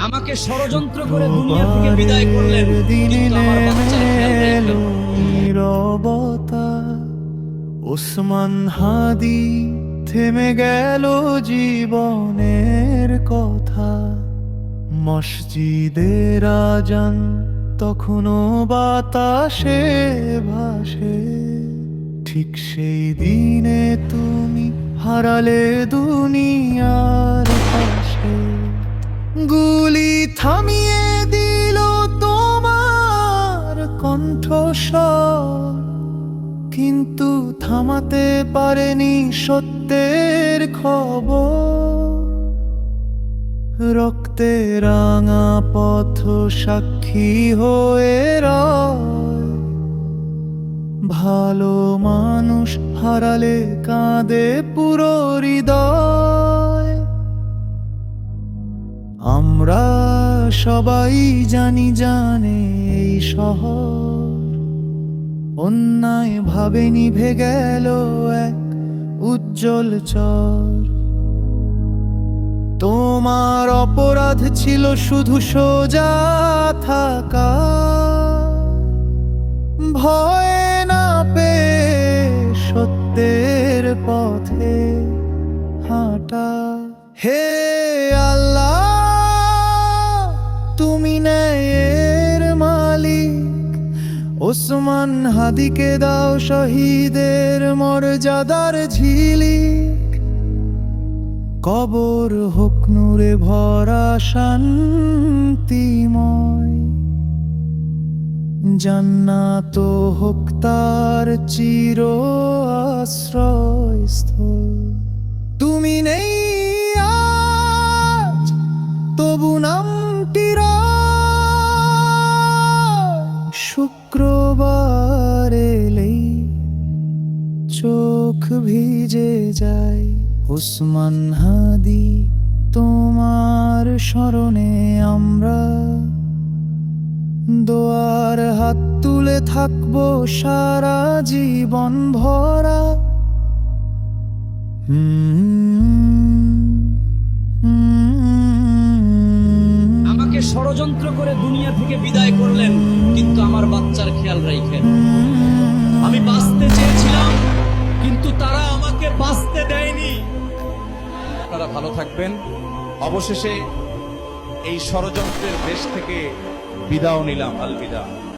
আমাকে ষড়যন্ত্র করে দুনিয়া থেকে বিদায় করলেন। ওসমান হাদি থেমে গেল জীবনের কথা। মসজিদের আজান তখনও বাতাসে ভাসে। ঠিক সেই দিনে তুমি হারালে দুনিয়ার পাশে গুলি থামিয়ে দিল তোমার কণ্ঠস্বর। কিন্তু থামাতে পারেনি সত্যের খবর। রক্তে রাঙা পথ সাক্ষী হয়ে ভালো মানুষ হারালে কাঁদে পুরো আমরা সবাই জানি জানে এই শহর। অন্যায় ভাবে নিভে গেল এক উজ্জ্বল চর। তোমার অপরাধ ছিল শুধু সোজা থাকা। ভয় না পে সত্যের পথে হাঁটা। হে ওসমান হাদিকে দাও শহীদের মর্যাদার ঝিলিক। কবর হোক নূরে ভরা শান্তিময়। জান্নাত হোক তার চির আশ্রয়স্থল। তুমি নেই চোখ ভিজে যায়। ওসমান হাদি, তোমার স্মরণে আমরা দোয়ার হাত তুলে থাকব সারা জীবন ভরা। আমাকে ষড়যন্ত্র করে দুনিয়া থেকে বিদায় করলেন, কিন্তু আমার বাচ্চার খেয়াল রাখেন। আমি বাঁচতে চেয়েছিলাম ভালো থাকবেন। অবশেষে এই ষড়যন্ত্রের দেশ থেকে বিদাও নিলাম। আলবিদা।